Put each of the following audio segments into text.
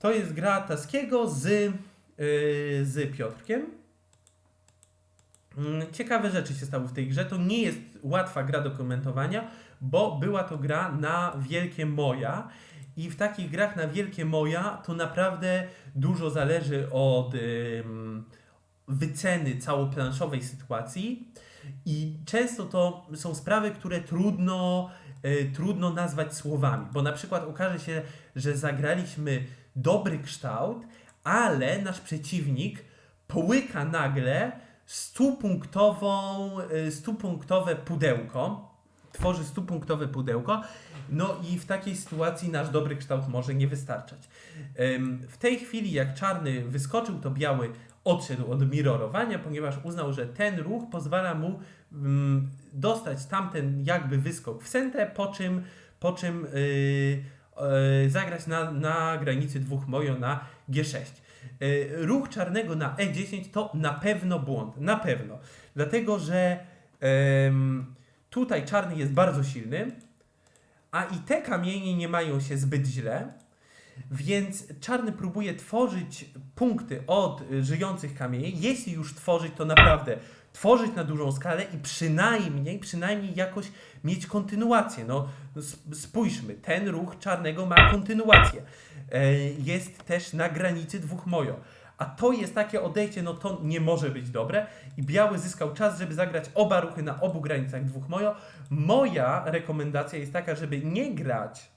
To jest gra Taskiego z, yy, z Piotrkiem. Mm, Ciekawe rzeczy się stały w tej grze. To nie jest łatwa gra do komentowania, bo była to gra na wielkie moja. I w takich grach na wielkie moja to naprawdę dużo zależy od ym, wyceny całoplanszowej sytuacji. I często to są sprawy, które trudno, y, trudno nazwać słowami, bo na przykład okaże się, że zagraliśmy dobry kształt, ale nasz przeciwnik połyka nagle stupunktową, y, stupunktowe pudełko, tworzy stupunktowe pudełko, no i w takiej sytuacji nasz dobry kształt może nie wystarczać. W tej chwili, jak czarny wyskoczył, to biały odszedł od mirrorowania, ponieważ uznał, że ten ruch pozwala mu dostać tamten jakby wyskok w sentę, po czym, po czym yy, zagrać na, na granicy dwóch mojo na G6. Yy, ruch czarnego na E10 to na pewno błąd, na pewno. Dlatego, że em, tutaj czarny jest bardzo silny, a i te kamienie nie mają się zbyt źle, więc czarny próbuje tworzyć punkty od żyjących kamieni. Jeśli już tworzyć, to naprawdę tworzyć na dużą skalę i przynajmniej, przynajmniej jakoś mieć kontynuację. No, sp- spójrzmy, ten ruch czarnego ma kontynuację. E, Jest też na granicy dwóch mojo. A to jest takie odejście, no to nie może być dobre. I biały zyskał czas, żeby zagrać oba ruchy na obu granicach dwóch mojo. Moja rekomendacja jest taka, żeby nie grać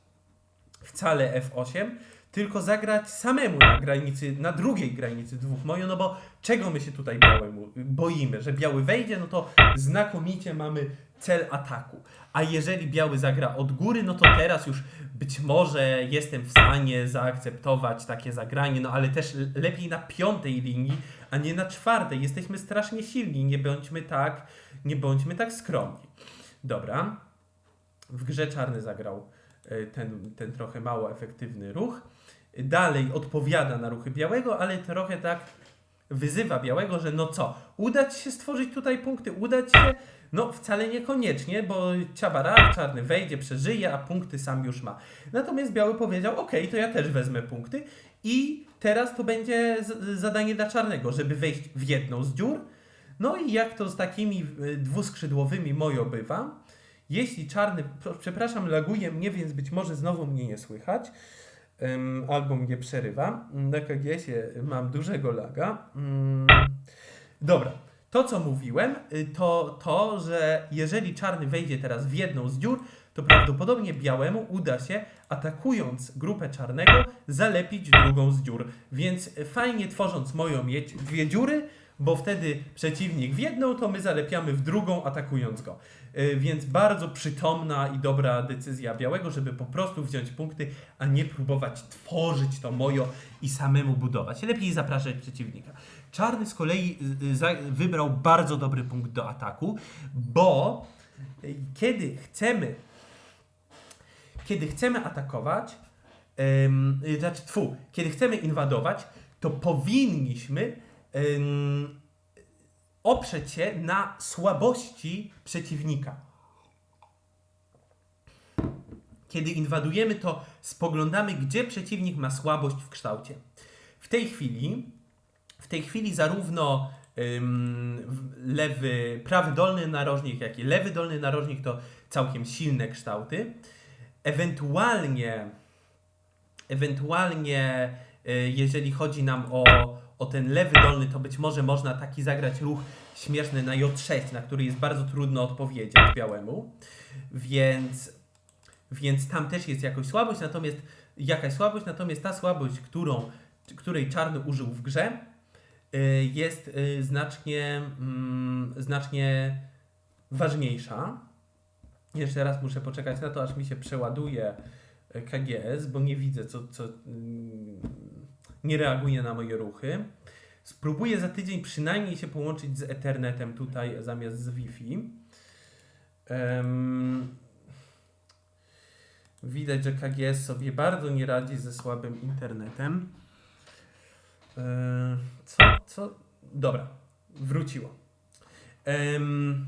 wcale F8, tylko zagrać samemu na granicy, na drugiej granicy dwóch mojo, no bo czego my się tutaj białemu boimy? Że biały wejdzie, no to znakomicie mamy cel ataku. A jeżeli biały zagra od góry, no to teraz już być może jestem w stanie zaakceptować takie zagranie, no ale też lepiej na piątej linii, a nie na czwartej. Jesteśmy strasznie silni, nie bądźmy tak, nie bądźmy tak skromni. Dobra. W grze czarny zagrał e, ten, ten trochę mało efektywny ruch. Dalej odpowiada na ruchy białego, ale trochę tak wyzywa białego, że no co, udać się stworzyć tutaj punkty, udać się, no wcale niekoniecznie, bo ciabara, czarny wejdzie, przeżyje, a punkty sam już ma. Natomiast biały powiedział, ok, to ja też wezmę punkty i teraz to będzie zadanie dla czarnego, żeby wejść w jedną z dziur. No i jak to z takimi y, dwuskrzydłowymi mojo bywa, jeśli czarny, przepraszam, laguje mnie, więc być może znowu mnie nie słychać, ym, albo mnie przerywa. Na KGS-ie mam dużego laga. Ym, dobra, to co mówiłem, y, to to, że jeżeli czarny wejdzie teraz w jedną z dziur, to prawdopodobnie białemu uda się, atakując grupę czarnego, zalepić drugą z dziur. Więc fajnie tworząc moją mieć dwie dziury, bo wtedy przeciwnik w jedną, to my zalepiamy w drugą, atakując go. Y, Więc bardzo przytomna i dobra decyzja białego, żeby po prostu wziąć punkty, a nie próbować tworzyć to mojo i samemu budować. Lepiej zapraszać przeciwnika. Czarny z kolei y, y, wybrał bardzo dobry punkt do ataku, bo y, kiedy chcemy kiedy chcemy atakować, y, znaczy, tfu, kiedy chcemy inwadować, to powinniśmy oprzeć się na słabości przeciwnika. Kiedy inwadujemy, to spoglądamy, gdzie przeciwnik ma słabość w kształcie. W tej chwili, w tej chwili zarówno ym, lewy, prawy dolny narożnik, jak i lewy dolny narożnik to całkiem silne kształty. Ewentualnie, ewentualnie, y, jeżeli chodzi nam o, o ten lewy dolny, to być może można taki zagrać ruch śmieszny na J6, na który jest bardzo trudno odpowiedzieć białemu. Więc, więc tam też jest jakoś słabość, natomiast jakaś słabość, natomiast ta słabość, którą, której czarny użył w grze, y, jest y, znacznie, mm, znacznie ważniejsza. Jeszcze raz muszę poczekać na to, aż mi się przeładuje KGS, bo nie widzę, co, co mm, nie reaguje na moje ruchy. Spróbuję za tydzień przynajmniej się połączyć z Ethernetem tutaj zamiast z Wi-Fi. Em, widać, że KGS sobie bardzo nie radzi ze słabym internetem. E, co, co? Dobra, wróciło. Em,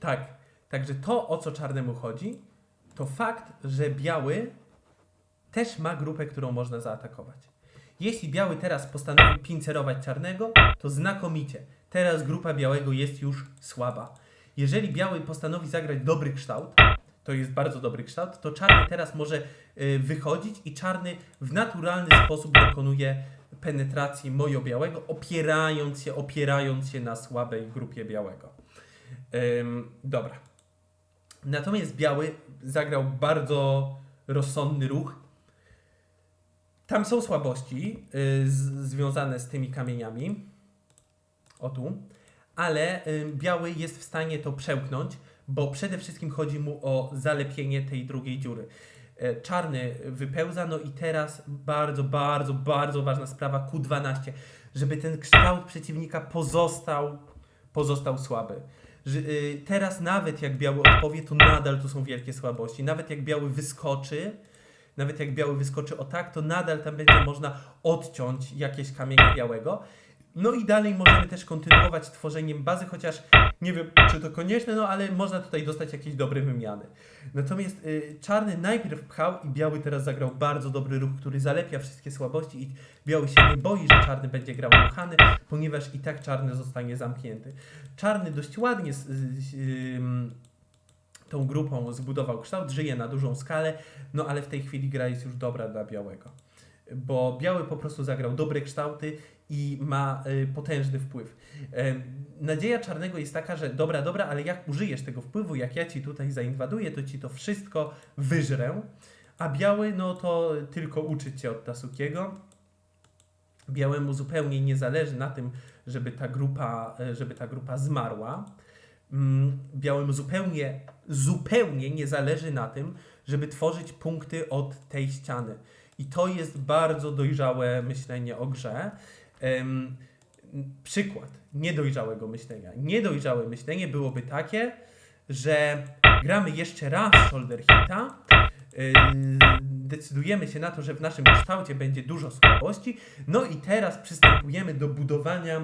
tak, Także to, o co czarnemu chodzi, to fakt, że biały też ma grupę, którą można zaatakować. Jeśli biały teraz postanowi pincerować czarnego, to znakomicie. Teraz grupa białego jest już słaba. Jeżeli biały postanowi zagrać dobry kształt, to jest bardzo dobry kształt, to czarny teraz może y, wychodzić i czarny w naturalny sposób dokonuje penetracji mojo-białego, opierając się, opierając się na słabej grupie białego. Ym, dobra. Natomiast biały zagrał bardzo rozsądny ruch. Tam są słabości y, z, związane z tymi kamieniami. O tu. Ale y, biały jest w stanie to przełknąć, bo przede wszystkim chodzi mu o zalepienie tej drugiej dziury. E, Czarny wypełza, no i teraz bardzo, bardzo, bardzo ważna sprawa Q12, żeby ten kształt przeciwnika pozostał, pozostał słaby. Że, y, teraz nawet jak biały odpowie, to nadal tu są wielkie słabości. Nawet jak biały wyskoczy, nawet jak biały wyskoczy o tak, to nadal tam będzie można odciąć jakieś kamienie białego. No i dalej możemy też kontynuować tworzeniem bazy, chociaż nie wiem, czy to konieczne, no ale można tutaj dostać jakieś dobre wymiany. Natomiast y, czarny najpierw pchał i biały teraz zagrał bardzo dobry ruch, który zalepia wszystkie słabości i biały się nie boi, że czarny będzie grał ruchany, ponieważ i tak czarny zostanie zamknięty. Czarny dość ładnie z, ym, tą grupą zbudował kształt, żyje na dużą skalę, no ale w tej chwili gra jest już dobra dla białego. Bo biały po prostu zagrał dobre kształty i ma y, potężny wpływ. Nadzieja czarnego jest taka, że dobra, dobra, ale jak użyjesz tego wpływu, jak ja ci tutaj zainwaduję, to ci to wszystko wyżrę. A biały, no to tylko uczyć się od Tasukiego. Białemu zupełnie nie zależy na tym, żeby ta grupa, e, żeby ta grupa zmarła. Mm, Białemu zupełnie, zupełnie nie zależy na tym, żeby tworzyć punkty od tej ściany. I to jest bardzo dojrzałe myślenie o grze. Em, przykład niedojrzałego myślenia. Niedojrzałe myślenie byłoby takie, że gramy jeszcze raz shoulder hita, yy, decydujemy się na to, że w naszym kształcie będzie dużo słabości, no i teraz przystępujemy do budowania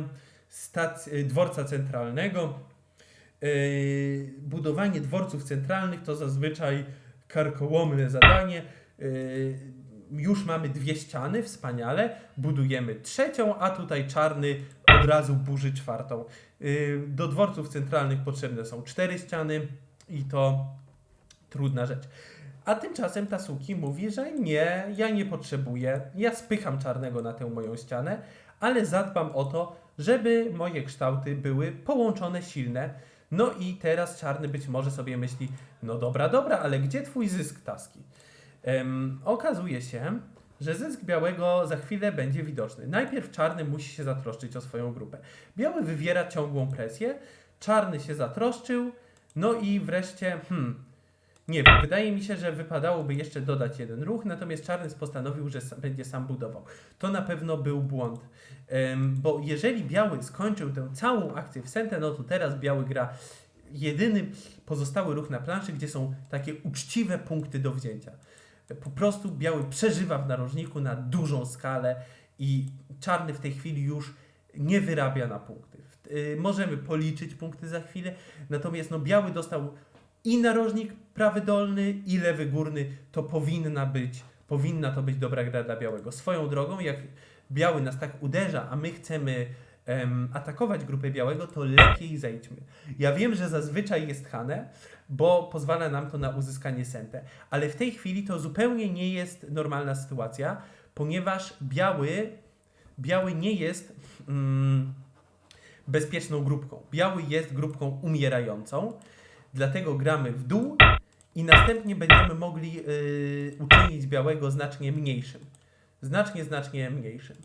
stac- y, dworca centralnego. Yy, budowanie dworców centralnych to zazwyczaj karkołomne zadanie. Yy, już mamy dwie ściany, wspaniale. Budujemy trzecią, a tutaj czarny od razu burzy czwartą. Yy, Do dworców centralnych potrzebne są cztery ściany i to trudna rzecz. A tymczasem Tasuki mówi, że nie, ja nie potrzebuję, ja spycham czarnego na tę moją ścianę, ale zadbam o to, żeby moje kształty były połączone, silne. No i teraz czarny być może sobie myśli, no dobra, dobra, ale gdzie twój zysk, Taski? Em, okazuje się, że zysk białego za chwilę będzie widoczny. Najpierw czarny musi się zatroszczyć o swoją grupę. Biały wywiera ciągłą presję, czarny się zatroszczył, no i wreszcie, hmm, nie wiem, wydaje mi się, że wypadałoby jeszcze dodać jeden ruch, natomiast czarny postanowił, że będzie sam budował. To na pewno był błąd, bo jeżeli biały skończył tę całą akcję w sentę, no to teraz biały gra jedyny pozostały ruch na planszy, gdzie są takie uczciwe punkty do wzięcia. Po prostu biały przeżywa w narożniku na dużą skalę i czarny w tej chwili już nie wyrabia na punkty. Y, możemy policzyć punkty za chwilę, natomiast no biały dostał i narożnik prawy dolny, i lewy górny. To powinna być, powinna to być dobra gra dla białego. Swoją drogą, jak biały nas tak uderza, a my chcemy em, atakować grupę białego, to lepiej zejdźmy. Ja wiem, że zazwyczaj jest Hane, bo pozwala nam to na uzyskanie sentę, ale w tej chwili to zupełnie nie jest normalna sytuacja, ponieważ biały, biały nie jest mm, bezpieczną grupką. Biały jest grupką umierającą, dlatego gramy w dół i następnie będziemy mogli y, uczynić białego znacznie mniejszym. Znacznie, znacznie mniejszym.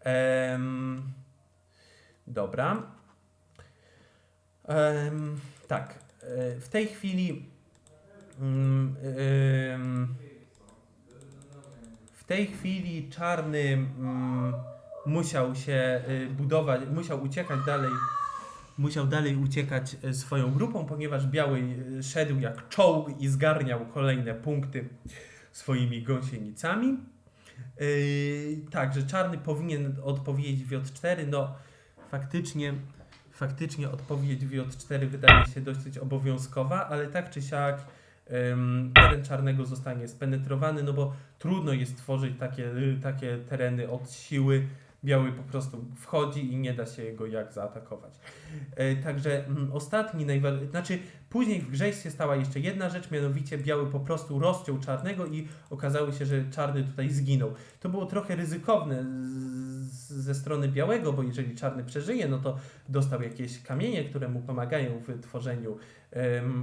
Em, dobra. Em, tak. e, W tej chwili. mm, em, w tej chwili czarny mm, musiał się y, budować, musiał uciekać dalej. Musiał dalej uciekać y, swoją grupą, ponieważ biały y, szedł jak czołg i zgarniał kolejne punkty swoimi gąsienicami. Yy, tak, że czarny powinien odpowiedzieć w J4. No, faktycznie, faktycznie odpowiedź w J4 wydaje się dosyć obowiązkowa, ale tak czy siak teren czarnego zostanie spenetrowany, no bo trudno jest tworzyć takie, takie tereny od siły. Biały po prostu wchodzi i nie da się go jak zaatakować. E, Także mm, ostatni, znaczy później w grze się stała jeszcze jedna rzecz, mianowicie biały po prostu rozciął czarnego i okazało się, że czarny tutaj zginął. To było trochę ryzykowne ze strony białego, bo jeżeli czarny przeżyje, no to dostał jakieś kamienie, które mu pomagają w tworzeniu,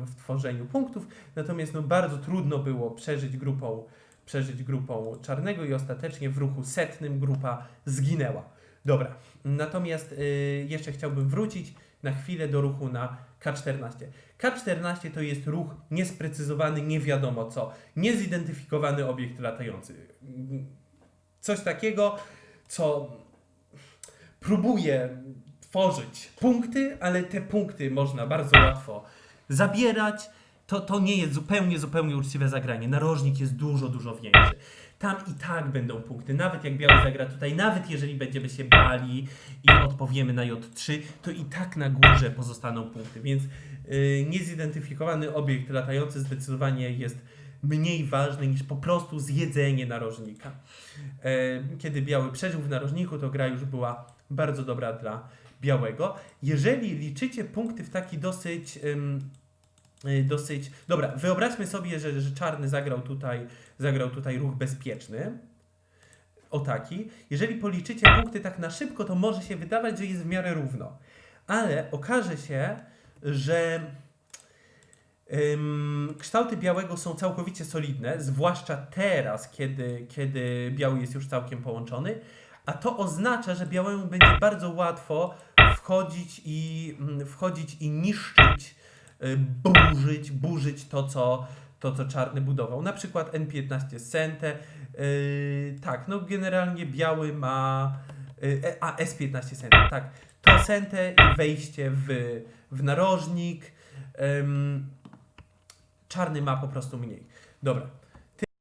w tworzeniu punktów. Natomiast no, bardzo trudno było przeżyć grupą, przeżyć grupą czarnego i ostatecznie w ruchu setnym grupa zginęła. Dobra, natomiast y, jeszcze chciałbym wrócić na chwilę do ruchu na K14. K14 to jest ruch niesprecyzowany, nie wiadomo co, niezidentyfikowany obiekt latający. Coś takiego, co próbuje tworzyć punkty, ale te punkty można bardzo łatwo zabierać. To, to nie jest zupełnie, zupełnie uczciwe zagranie. Narożnik jest dużo, dużo większy. Tam i tak będą punkty. Nawet jak biały zagra tutaj, nawet jeżeli będziemy się bali i odpowiemy na J3, to i tak na górze pozostaną punkty. Więc yy, niezidentyfikowany obiekt latający zdecydowanie jest mniej ważny niż po prostu zjedzenie narożnika. E, Kiedy biały przeżył w narożniku, to gra już była bardzo dobra dla białego. Jeżeli liczycie punkty w taki dosyć. ym, y, Dosyć. Dobra, wyobraźmy sobie, że, że czarny zagrał tutaj, zagrał tutaj ruch bezpieczny. O taki. Jeżeli policzycie punkty tak na szybko, to może się wydawać, że jest w miarę równo. Ale okaże się, że ym, kształty białego są całkowicie solidne, zwłaszcza teraz, kiedy, kiedy biały jest już całkiem połączony. A to oznacza, że białemu będzie bardzo łatwo wchodzić i, mm, wchodzić i niszczyć, y, burzyć, burzyć to, co, to, co czarny budował. Na przykład N15 Sente. Yy, tak, no generalnie biały ma. Yy, e, a, S15 Sente, tak. To Sente i wejście w, w narożnik. Czarny ma po prostu mniej. Dobra.